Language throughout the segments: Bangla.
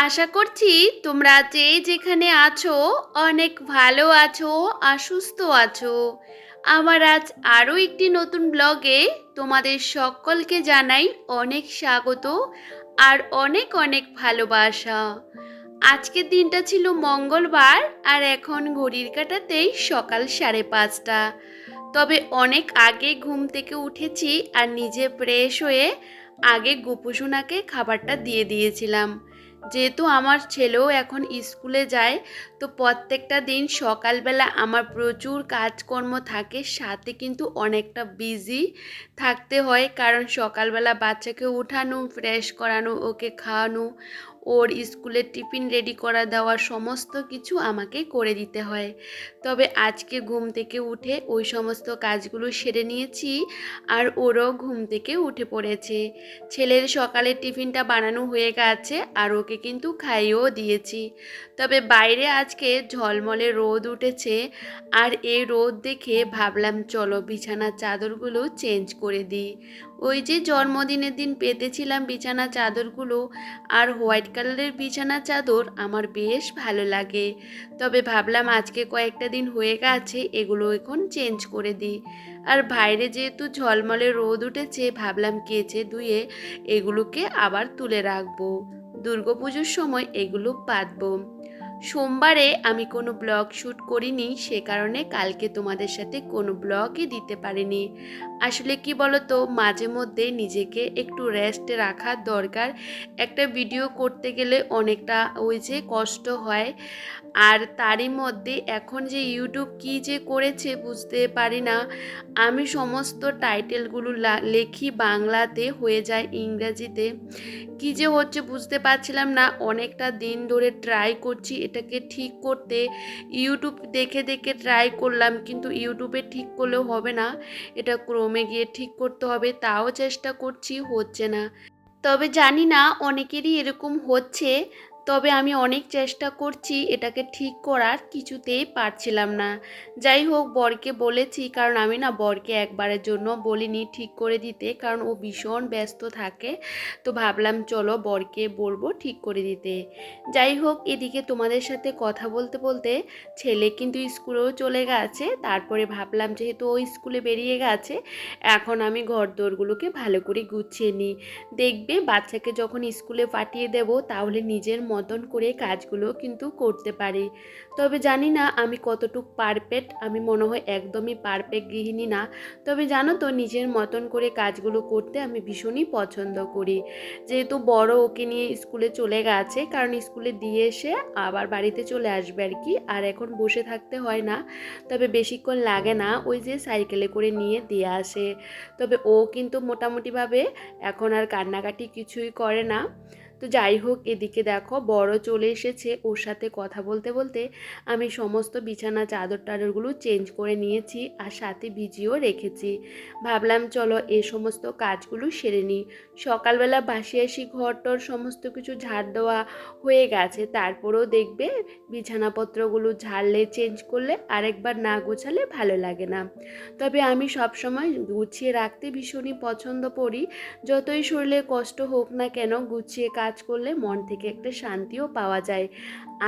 আশা করছি তোমরা যে যেখানে আছো অনেক ভালো আছো আর সুস্থ আছো। আমার আজ আরও একটি নতুন ব্লগে তোমাদের সকলকে জানাই অনেক স্বাগত আর অনেক অনেক ভালোবাসা। আজকের দিনটা ছিল মঙ্গলবার আর এখন ঘড়ির কাটাতেই সকাল সাড়ে পাঁচটা। তবে অনেক আগে ঘুম থেকে উঠেছি আর নিজে ফ্রেশ হয়ে আগে গোপুসোনাকে খাবারটা দিয়ে দিয়েছিলাম। যেহেতু আমার ছেলেও এখন স্কুলে যায়, তো প্রত্যেকটা দিন সকালবেলা আমার প্রচুর কাজকর্ম থাকে, সাথে কিন্তু অনেকটা বিজি থাকতে হয়। কারণ সকালবেলা বাচ্চাকে উঠানো ফ্রেশ করানো, ওকে খাওয়ানো ওর স্কুলের টিফিন রেডি করা দেওয়া সমস্ত কিছু আমাকে করে দিতে হয়। তবে আজকে ঘুম থেকে উঠে ওই সমস্ত কাজগুলো সেরে নিয়েছি আর ওরও ঘুম থেকে উঠে পড়েছে। ছেলের সকালের টিফিনটা বানানো হয়ে গেছে আর ওকে কিন্তু খাইয়েও দিয়েছি। তবে বাইরে আজকে ঝলমলে রোদ উঠেছে আর এই রোদ দেখে ভাবলাম, চলো বিছানার চাদরগুলো চেঞ্জ করে দিই। ওই যে জন্মদিনের দিন পেতেছিলাম বিছানা চাদরগুলো আর হোয়াইট কালারের বিছানা চাদর আমার বেশ ভালো লাগে। তবে ভাবলাম আজকে কয়েকটা দিন হয়ে গেছে এগুলো এখন চেঞ্জ করে দিই। আর বাইরে যেহেতু ঝলমলে রোদ উঠেছে ভাবলাম কেচে ধুয়ে এগুলোকে আবার তুলে রাখব। দুর্গাপুজোর সময় এগুলো পাতবো সোমবারে আমি কোনো ব্লগ শ্যুট করিনি, সে কারণে কালকে তোমাদের সাথে কোনো ব্লগই দিতে পারিনি। আসলে কি বলতো, মাঝে মধ্যে নিজেকে একটু রেস্টে রাখার দরকার। একটা ভিডিও করতে গেলে অনেকটা ওই যে কষ্ট হয়। আর তারই মধ্যে এখন যে ইউটিউব কি যে করেছে বুঝতে পারি না। আমি সমস্ত টাইটেলগুলো লেখি বাংলাতে হয়ে যায় ইংরাজিতে। কি যে হচ্ছে বুঝতে পারছিলাম না, অনেকটা দিন ধরে ট্রাই করছি এটাকে ঠিক করতে। ইউটিউব দেখে দেখে ট্রাই করলাম কিন্তু ইউটিউবে ঠিক করলেও হবে না। এটা ক্রমে গিয়ে ঠিক করতে হবে, তাও চেষ্টা করছি, হচ্ছে না। তবে জানি না, অনেকেরই এরকম হচ্ছে। তবে আমি অনেক চেষ্টা করছি এটাকে ঠিক করার, কিছুতেই পারছিলাম না। যাই হোক, বরকে বলেছি, কারণ আমি না বরকে একবারের জন্য বলিনি ঠিক করে দিতে, কারণ ও ভীষণ ব্যস্ত থাকে। তো ভাবলাম, চলো বরকে বলব ঠিক করে দিতে। যাই হোক, এদিকে তোমাদের সাথে কথা বলতে বলতে ছেলে কিন্তু স্কুলেও চলে গেছে। তারপরে ভাবলাম, যেহেতু ও স্কুলে বেরিয়ে গেছে, এখন আমি ঘর দোরগুলোকে ভালো করে গুছিয়ে নিই। দেখবে, বাচ্চাকে যখন স্কুলে পাঠিয়ে দেব, তাহলে নিজের মতন করে কাজগুলো কিন্তু করতে পারি। তবে জানি না আমি কতটুক পারফেক্ট আমি মনে হয় একদমই পারফেক্ট গৃহিণী না। তবে জানো তো, নিজের মতন করে কাজগুলো করতে আমি ভীষণই পছন্দ করি। যেহেতু বড় ওকে নিয়ে স্কুলে চলে গেছে, কারণ স্কুলে দিয়ে এসে আবার বাড়িতে চলে আসবে আর কি, আর এখন বসে থাকতে হয় না। তবে বেশিক্ষণ লাগে না, ওই যে সাইকেলে করে নিয়ে দিয়ে আসে। তবে ও কিন্তু মোটামুটিভাবে এখন আর কান্নাকাটি কিছুই করে না। তো যাই হোক, এদিকে দেখো, বড় চলে এসেছে ওর সাথে কথা বলতে বলতে। আমি সমস্ত বিছানা, চাদর, টাদরগুলো চেঞ্জ করে নিয়েছি আর সাথে ভিজিও রেখেছি। ভাবলাম, চলো এই সমস্ত কাজগুলো সেরে নিই। সকালবেলা বাসি আসি টর সমস্ত কিছু ঝাড় দেওয়া হয়ে গেছে। তারপরেও দেখবে, বিছানাপত্রগুলো ঝাড়লে চেঞ্জ করলে আরেকবার না গোছালে ভালো লাগে না। তবে আমি সবসময় গুছিয়ে রাখতে ভীষণই পছন্দ করি। যতই শরীরে কষ্ট হোক না কেন, গুছিয়ে কাজ কাজ করলে মন থেকে একটা শান্তিও পাওয়া যায়।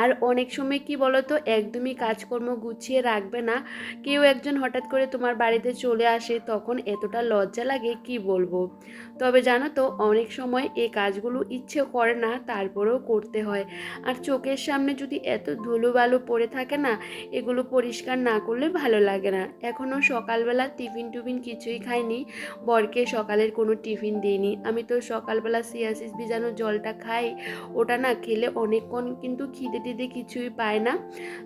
আর অনেক সময় কি বলো তো একদমই কাজকর্ম গুছিয়ে রাখবে না। কেউ একজন হঠাৎ করে তোমার বাড়িতে চলে আসে, তখন এতটা লজ্জা লাগে, কি বলব? তবে জানো তো, অনেক সময় এই কাজগুলো ইচ্ছে করে না, তারপরেও করতে হয়। আর চোখের সামনে যদি এত ধুলো বালু পড়ে থাকে না, এগুলো পরিষ্কার না করলে ভালো লাগে না। এখনও সকালবেলা টিফিন টুফিন কিছুই খাইনি, বরকে সকালের কোনো টিফিন দিইনি। আমি তো সকালবেলা সিয়াসিস ভিজানো জলটা খাই, ওটা না খেলে অনেকক্ষণ কিন্তু খিদে টিদে কিছুই পায় না।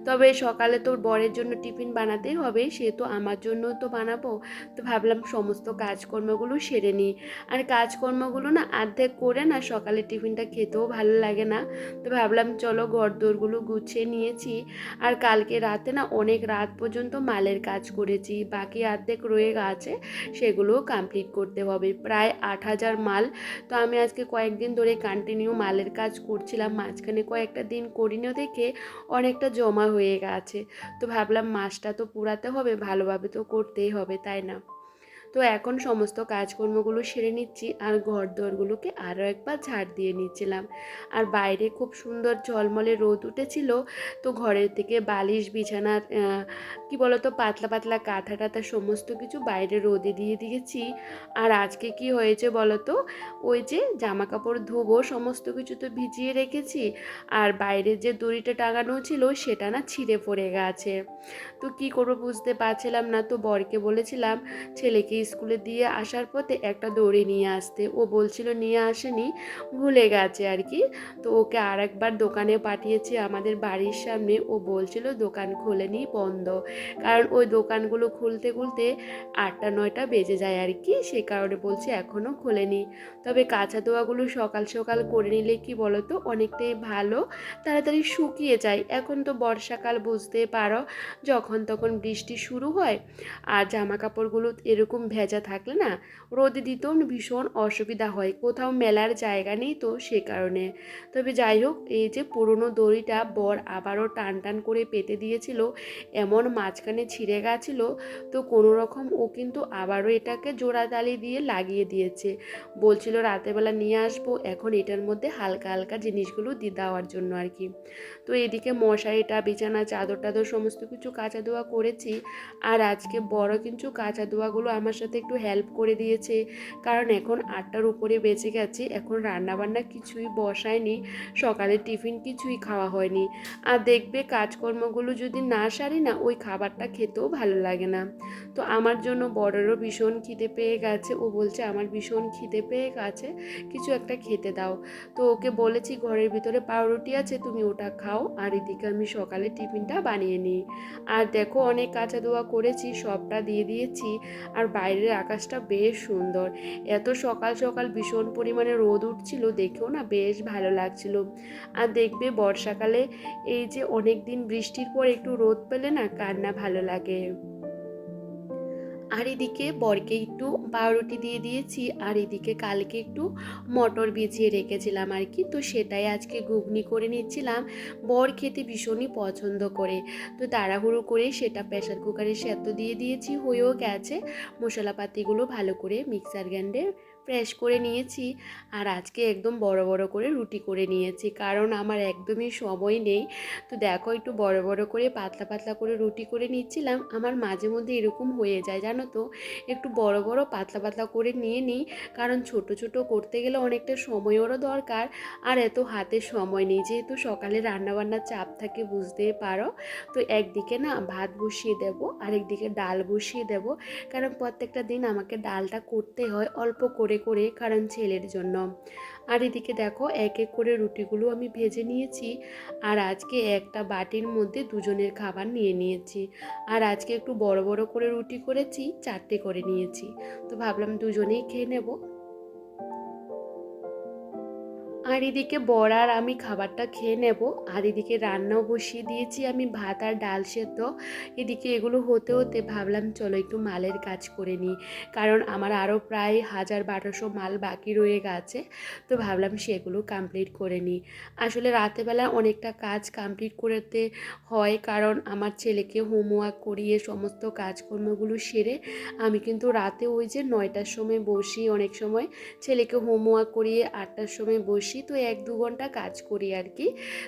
তবে সকালে তোর বরের জন্য টিফিন বানাতেই হবে, সে তো আমার জন্য তো বানাবো। তো ভাবলাম সমস্ত কাজকর্মগুলো সেরে নিই। আর কাজকর্মগুলো না অর্ধেক করে না সকালে টিফিনটা খেতেও ভালো লাগে না। তো ভাবলাম চলো ঘরদোরগুলো গুছিয়ে নিয়েছি। আর কালকে রাতে না অনেক রাত পর্যন্ত মালের কাজ করেছি। বাকি অর্ধেক রয়ে গেছে, সেগুলোও কমপ্লিট করতে হবে। প্রায় আট হাজার মাল। তো আমি আজকে কয়েকদিন ধরে কন্টিনিউ মালের কাজ করছিলাম। মাঝখানে কয়েকটা দিন করিনিও দেখে অনেকটা জমা হয়ে গেছে। তো ভাবলাম মাছটা তো পুরাতে হবে, ভালোভাবে তো করতেই হবে, তাই না? তো এখন সমস্ত কাজকর্মগুলো সেরে নিচ্ছি আর ঘর দোরগুলোকে আরও একবার ঝাড় দিয়ে নিচ্ছিলাম। আর বাইরে খুব সুন্দর ঝলমলে রোদ উঠেছিল, তো ঘরের থেকে বালিশ, বিছানার কি বলতো, পাতলা পাতলা কাঁথা টাথা সমস্ত কিছু বাইরে রোদে দিয়ে দিয়েছি। আর আজকে কি হয়েছে বলতো, ওই যে জামা কাপড় ধোবো সমস্ত কিছু তো ভিজিয়ে রেখেছি, আর বাইরের যে দড়িটা টাঙানো ছিল সেটা না ছিঁড়ে পড়ে গেছে। তো কি করব বুঝতে পারছিলাম না, তো বরকে বলেছিলাম ছেলেকে স্কুলে দিয়ে আসার পথে একটা দড়ি নিয়ে আসতে। ও বলছিল, নিয়ে আসেনি, ভুলে গেছে আর কি। তো ওকে আর একবার দোকানে পাঠিয়েছি আমাদের বাড়ির সামনে। ও বলছিল, দোকান খোলেনি, বন্ধ। কারণ ওই দোকানগুলো খুলতে খুলতে আটটা, নয়টা বেজে যায় আর কি সে কারণে বলছি এখনও খোলেনি। তবে কাঁচা দোয়াগুলো সকাল সকাল করে নিলে কি বলতো, অনেকটাই ভালো। তাড়াতাড়ি শুকিয়ে যায়। এখন তো বর্ষাকাল, বুঝতে পারো। যখন তখন বৃষ্টি শুরু হয়, আর জামা কাপড়গুলো এরকম ভেজা থাকলে না রোদে দিতেও ভীষণ অসুবিধা হয়। কোথাও মেলার জায়গা নেই তো সে কারণে। তবে যাই হোক, এই যে পুরনো দড়িটা বর আবারও টান টান করে পেতে দিয়েছিল, এমন মাঝখানে ছিঁড়ে গেছিল, তো কোনো রকম ও কিন্তু আবারও এটাকে জোড়া জোড়াতালি দিয়ে লাগিয়ে দিয়েছে। বলছিল, রাতেরবেলা নিয়ে আসব, এখন এটার মধ্যে হালকা হালকা জিনিসগুলো দিয়ে দেওয়ার জন্য আর কি। তো এদিকে মশারিটা বিছানা, চাদর টাদর, সমস্ত কিছু কাঁচা ধোয়া করেছি। আর আজকে বড় কিন্তু কাঁচা ধোয়াগুলো আমার সাথে একটু হেল্প করে দিয়েছে। কারণ এখন আটটার উপরে বেঁচে গেছে, এখন রান্নাবান্না কিছুই বসায়নি সকালে টিফিন কিছুই খাওয়া হয়নি। আর দেখবে কাজকর্মগুলো যদি না সারি না, ওই খাবারটা খেতেও ভালো লাগে না। তো আমার জন্য বড়েরও ভীষণ খিদে পেয়ে গেছে। ও বলছে, আমার ভীষণ খিদে পেয়ে গেছে, কিছু একটা খেতে দাও। তো ওকে বলেছি, ঘরের ভিতরে পাউরুটি আছে, তুমি ওটা খাও, আর এদিকে আমি সকালে টিফিনটা বানিয়ে নিই। আর দেখো, অনেক কাঁচা দোয়া করেছি, সবটা দিয়ে দিয়েছি। আর বাইরের আকাশটা বেশ সুন্দর। এত সকাল সকাল ভীষণ পরিমাণে রোদ উঠছিল, দেখেও না বেশ ভালো লাগছিল। আর দেখবে বর্ষাকালে এই যে অনেক দিন বৃষ্টির পর একটু রোদ পেলে না কার না ভালো লাগে। আর এদিকে বরকে একটু পাউরুটি দিয়ে দিয়েছি, আর এদিকে কালকে একটু মটর ভিজিয়ে রেখেছিলাম আর কি। তো সেটাই আজকে ঘুগনি করে নিচ্ছিলাম। বর খেতে ভীষণই পছন্দ করে। তো তাড়াহুড়ো করে সেটা প্রেশার কুকারে সেদ্ধ দিয়ে দিয়েছি, হয়েও গেছে। মশলাপাতিগুলো ভালো করে মিক্সার গ্রাইন্ডে ফ্রেশ করে নিয়েছি। আর আজকে একদম বড় বড় করে রুটি করে নিয়েছি। কারণ আমার একদমই সময় নেই। তো দেখো একটু বড় বড় করে পাতলা পাতলা করে রুটি করে নিচ্ছিলাম। আমার মাঝে মধ্যে এরকম হয়ে যায়, জানো তো? একটু বড় বড় পাতলা পাতলা করে নিয়ে নিই। কারণ ছোট ছোট করতে গেলে অনেকটা সময়েরও দরকার। আর এত হাতে সময় নেই। যেহেতু সকালে রান্নাবান্নার চাপ থাকে বুঝতেই পারো? তো একদিকে না ভাত বসিয়ে দেব, আরেকদিকে ডাল বসিয়ে দেব। কারণ প্রত্যেকটা দিন আমাকে ডালটা করতে হয়, অল্প করে করে করে কারণ ছেলের জন্য। আর এদিকে দেখো, এক এক করে রুটিগুলো আমি ভেজে নিয়েছি। আর আজকে একটা বাটির মধ্যে দুজনের খাবার নিয়ে নিয়েছি। আর আজকে একটু বড় বড় করে রুটি করেছি, চারটে করে নিয়েছি। তো ভাবলাম দুজনেই খেয়ে নেব। আর এদিকে বর আর আমি খাবারটা খেয়ে নেব, আর এদিকে রান্নাও বসিয়ে দিয়েছি আমি, ভাত আর ডাল সেদ্ধ। এদিকে এগুলো হতে হতে ভাবলাম চলো একটু মালের কাজ করে নিই, কারণ আমার আরও প্রায় হাজার বারোশো মাল বাকি রয়ে গেছে, তো ভাবলাম সেগুলো কমপ্লিট করে নিই। আসলে রাতেবেলা অনেকটা কাজ কমপ্লিট করতে হয়, কারণ আমার ছেলেকে হোমওয়ার্ক করিয়ে সমস্ত কাজকর্মগুলো সেরে আমি কিন্তু রাতে ওই যে নয়টার সময় বসি, অনেক সময় ছেলেকে হোমওয়ার্ক করিয়ে আটটার সময় বসি তো এক দু ঘণ্টা কাজ করি আর কি।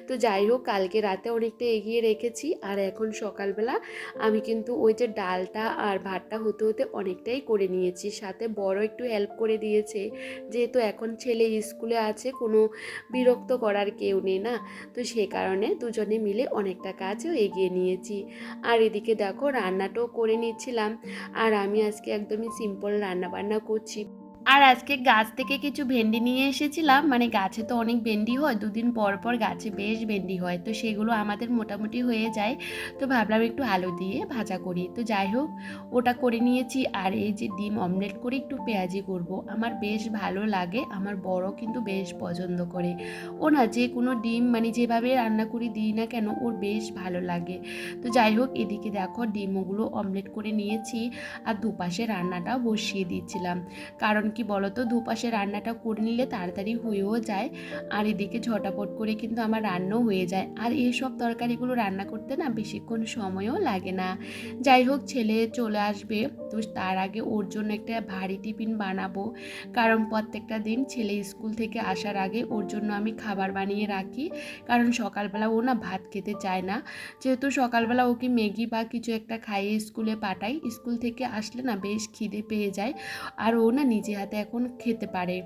তো যাই হোক, কালকে রাতে অনেকটা এগিয়ে রেখেছি। আর এখন সকালবেলা আমি কিন্তু ওই যে ডালটা আর ভাতটা হতে হতে অনেকটাই করে নিয়েছি। সাথে বড় একটু হেল্প করে দিয়েছে। যেহেতু এখন ছেলে স্কুলে আছে, কোনো বিরক্ত করার কেউ নেই না। তো সে কারণে দুজনে মিলে অনেকটা কাজও এগিয়ে নিয়েছি। আর এদিকে দেখো, রান্নাটাও করে নিচ্ছিলাম। আর আমি আজকে একদমই সিম্পল রান্না বান্না করছি। আর আজকে গাছ থেকে কিছু ভেন্ডি নিয়ে এসেছিলাম। মানে গাছে তো অনেক ভেন্ডি হয়, দুদিন পর পর গাছে বেশ ভেন্ডি হয়। তো সেগুলো আমাদের মোটামুটি হয়ে যায়। তো ভাবলাম একটু আলু দিয়ে ভাজা করি। তো যাই হোক, ওটা করে নিয়েছি। আর এই যে ডিম অমলেট করে একটু পেঁয়াজি করব। আমার বেশ ভালো লাগে। আমার বড় কিন্তু বেশ পছন্দ করে। ও না যে কোনো ডিম মানে যেভাবে রান্না করি দিই না কেন, ওর বেশ ভালো লাগে। তো যাই হোক, এদিকে দেখো ডিমগুলো অমলেট করে নিয়েছি। আর দুপাশে রান্নাটা বসিয়ে দিচ্ছিলাম। কারণ কি বলতো, দুপাশে রান্নাটা করে নিলে তাড়াতাড়ি হয়েও যায়। আর এদিকে ঝটাপট করে কিন্তু আমার রান্নাও হয়ে যায়। আর এইসব তরকারিগুলো রান্না করতে না বেশিক্ষণ সময়ও লাগে না। যাই হোক, ছেলে চলে আসবে, তো তার আগে ওর জন্য একটা ভারী টিফিন বানাবো। কারণ প্রত্যেকটা দিন ছেলে স্কুল থেকে আসার আগে ওর জন্য আমি খাবার বানিয়ে রাখি। কারণ সকালবেলা ও না ভাত খেতে চায় না। যেহেতু সকালবেলা ওকে ম্যাগি বা কিছু একটা খাইয়ে স্কুলে পাঠাই, স্কুল থেকে আসলে না বেশ খিদে পেয়ে যায়। আর ও না নিজে হাতে এখন খেতে পারে।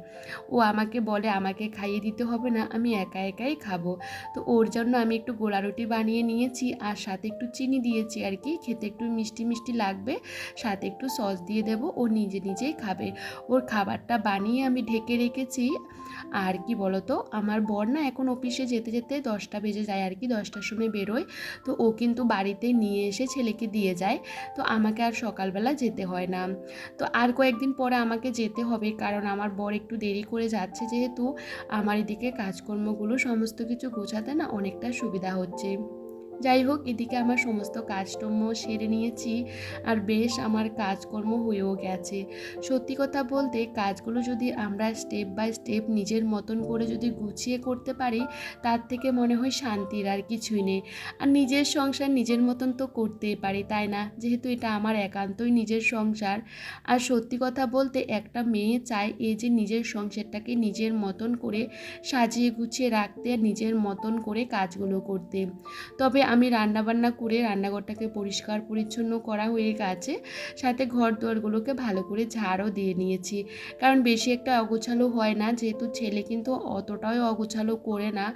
ও আমাকে বলে, আমাকে খাইয়ে দিতে হবে না, আমি একা একাই খাব। তো ওর জন্য আমি একটু গোলা রুটি বানিয়ে নিয়েছি, আর সাথে একটু চিনি দিয়েছি আর কি। খেতে একটু মিষ্টি মিষ্টি লাগবে, সাথে একটু সস দিয়ে দেবো, ও নিজে নিজেই খাবে। ওর খাবারটা বানিয়ে আমি ঢেকে রেখেছি। আর কি বলতো, আমার বর না এখন অফিসে যেতে যেতে দশটা বেজে যায় আর কি, দশটার সময় বেরোয়। তো ও কিন্তু বাড়িতে নিয়ে এসে ছেলেকে দিয়ে যায়। তো আমাকে আর সকালবেলা যেতে হয় না। তো আর কয়েকদিন পরে আমাকে যেতে হবে। কারণ আমার বর একটু দেরি করে যাচ্ছে যেহেতু আমার এদিকে কাজকর্মগুলো সমস্ত কিছু গোছাতে না অনেকটা সুবিধা হচ্ছে। যাই হোক, এদিকে আমার সমস্ত কাজকর্ম সেরে নিয়েছি আর বেশ আমার কাজকর্ম হয়েও গেছে। সত্যি কথা বলতে, কাজগুলো যদি আমরা স্টেপ বাই স্টেপ নিজের মতন করে যদি গুছিয়ে করতে পারি, তার থেকে মনে হয় শান্তির আর কিছুই নেই। আর নিজের সংসার নিজের মতন তো করতেই পারি, তাই না? যেহেতু এটা আমার একান্তই নিজের সংসার। আর সত্যি কথা বলতে, একটা মেয়ে চায় এই যে নিজের সংসারটাকে নিজের মতন করে সাজিয়ে গুছিয়ে রাখতে নিজের মতন করে কাজগুলো করতে। তবে আমি রান্নাবান্না করে রান্নাঘরটাকে পরিষ্কার পরিচ্ছন্ন করা হয়ে গেছে। সাথে ঘর দুয়ারগুলোকে ভালো করে ঝাড়ও দিয়ে নিয়েছি। কারণ বেশি একটা অগোছালো হয় না, যেহেতু ছেলে কিন্তু অতটাও অগোছালো করে না।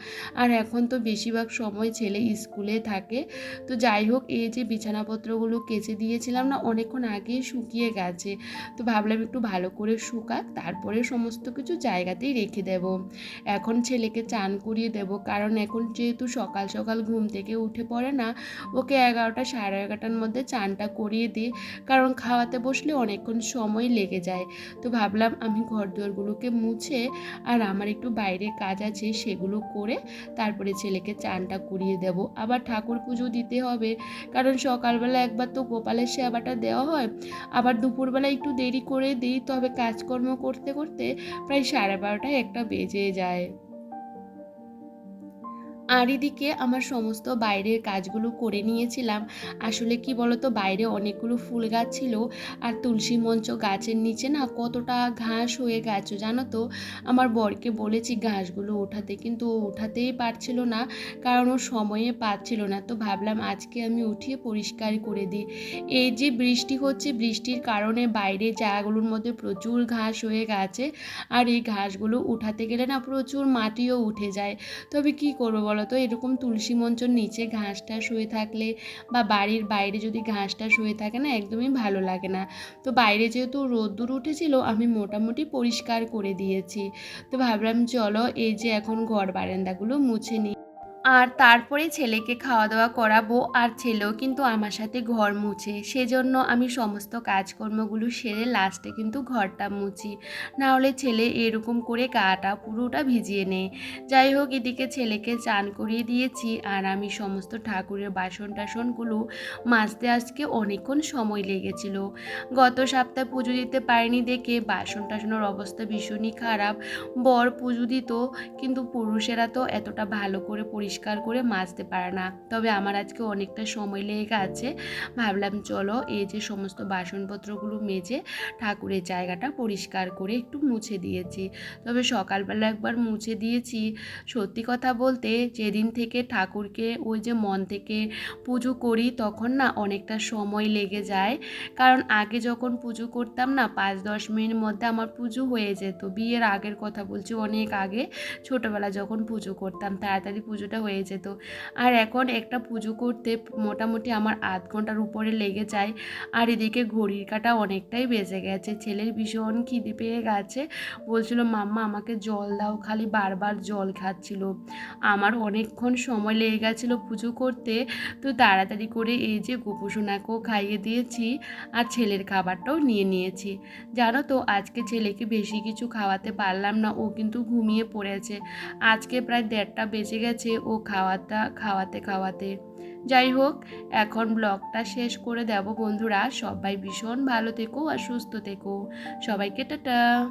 আর এখন তো বেশিরভাগ সময় ছেলে স্কুলে থাকে। তো যাই হোক, এই যে বিছানাপত্রগুলো কেচে দিয়েছিলাম না, অনেকক্ষণ আগেই শুকিয়ে গেছে। তো ভাবলাম একটু ভালো করে শুকাক, তারপরে সমস্ত কিছু জায়গাতেই রেখে দেব। এখন ছেলেকে চান করিয়ে দেব, কারণ এখন যেহেতু সকাল সকাল ঘুম থেকে উঠে পড়ে না, ওকে এগারোটা সাড়ে এগারোটার মধ্যে চানটা করিয়ে দিই। কারণ খাওয়াতে বসলে অনেকক্ষণ সময় লেগে যায়। তো ভাবলাম আমি ঘর দুয়ারগুলোকে মুছে আর আমার একটু বাইরে কাজ আছে সেগুলো করে তারপরে ছেলেকে চানটা করিয়ে দেব। আবার ঠাকুর পুজো দিতে হবে। কারণ সকালবেলা একবার তো গোপালের সেবাটা দেওয়া হয়। আবার দুপুরবেলা একটু দেরি করে দিই। তবে কাজকর্ম করতে করতে প্রায় সাড়ে বারোটায় একটা বেজে যায়। আর এদিকে আমার সমস্ত বাইরের কাজগুলো করে নিয়েছিলাম। আসলে কি বলতো, বাইরে অনেকগুলো ফুল গাছ ছিল আর তুলসী মঞ্চ গাছের নিচে না কতটা ঘাস হয়ে গেছে জানো তো? আমার বরকে বলেছি ঘাসগুলো ওঠাতে, কিন্তু ও ওঠাতেই পারছিল না, কারণ ও সময়ে পাচ্ছিল না। তো ভাবলাম আজকে আমি উঠিয়ে পরিষ্কার করে দিই। এই যে বৃষ্টি হচ্ছে, বৃষ্টির কারণে বাইরে জায়গাগুলোর মধ্যে প্রচুর ঘাস হয়ে গেছে। আর এই ঘাসগুলো উঠাতে গেলে না প্রচুর মাটিও উঠে যায়। তবে কি করব বলো তো এরকম তুলসী মঞ্চর নিচে ঘাস টাস হয়ে থাকলে বা বাড়ির বাইরে যদি ঘাস টাস হয়ে থাকে না, একদমই ভালো লাগে না। তো বাইরে যেহেতু রোদ্দুর উঠেছিল, আমি মোটামুটি পরিষ্কার করে দিয়েছি। তো ভাবলাম, চলো এই যে এখন ঘর বারান্দাগুলো মুছে নিই আর তারপরে ছেলেকে খাওয়া দাওয়া করাবো আর ছেলেও কিন্তু আমার সাথে ঘর মুছে। সেজন্য আমি সমস্ত কাজকর্মগুলো সেরে লাস্টে কিন্তু ঘরটা মুছি। না হলে ছেলে এরকম করে গাটা পুরোটা ভিজিয়ে নেয়। যাই হোক, এদিকে ছেলেকে চান করিয়ে দিয়েছি আর আমি সমস্ত ঠাকুরের বাসন টাসনগুলো মাজতে আজকে অনেকক্ষণ সময় লেগেছিল। গত সপ্তাহে পুজো দিতে পারিনি দেখে বাসন টাসনের অবস্থা ভীষণই খারাপ। বর পুজো দিত, কিন্তু পুরুষেরা তো এতটা ভালো করে পরিষ্কার করে মাজতে পারে না। তবে আমার আজকে অনেকটা সময় লেগে গেছে ভাবলাম, চলো, এই যে সমস্ত বাসনপত্রগুলো মেজে ঠাকুরের জায়গাটা পরিষ্কার করে একটু মুছে দিয়েছি। তবে সকালবেলা একবার মুছে দিয়েছি। সত্যি কথা বলতে, যেদিন থেকে ঠাকুরকে ওই যে মন থেকে পুজো করি, তখন না অনেকটা সময় লেগে যায়। কারণ আগে যখন পুজো করতাম না পাঁচ দশ মিনিটের মধ্যে আমার পুজো হয়ে যেত। বিয়ের আগের কথা বলছি, অনেক আগে ছোটোবেলা যখন পুজো করতাম, তাড়াতাড়ি পুজোটা হয়ে যেত। আর এখন একটা পুজো করতে মোটামুটি আমার আধ ঘণ্টার উপরে লেগে যায়। আর এদিকে ঘড়ির কাটা অনেকটাই বেজে গেছে। ছেলের ভীষণ খিদে পেয়ে গেছে। বলছিল, মাম্মা, আমাকে জল দাও। খালি বারবার জল খাচ্ছিল। আমার অনেকক্ষণ সময় লেগে গেছিল পুজো করতে। তো তাড়াতাড়ি করে এই যে গোপুসোনাকেও খাইয়ে দিয়েছি আর ছেলের খাবারটাও নিয়ে নিয়েছি। জানো তো, আজকে ছেলেকে বেশি কিছু খাওয়াতে পারলাম না। ও কিন্তু ঘুমিয়ে পড়েছে। আজকে প্রায় দেড়টা বেজে গেছে। ও খাওয়াটা খাওয়াতে খাওয়াতে। যাই হোক এখন ব্লগটা শেষ করে দেব বন্ধুরা। সবাই ভীষণ ভালো থেকো আর সুস্থ থেকো। সবাইকে টাটা।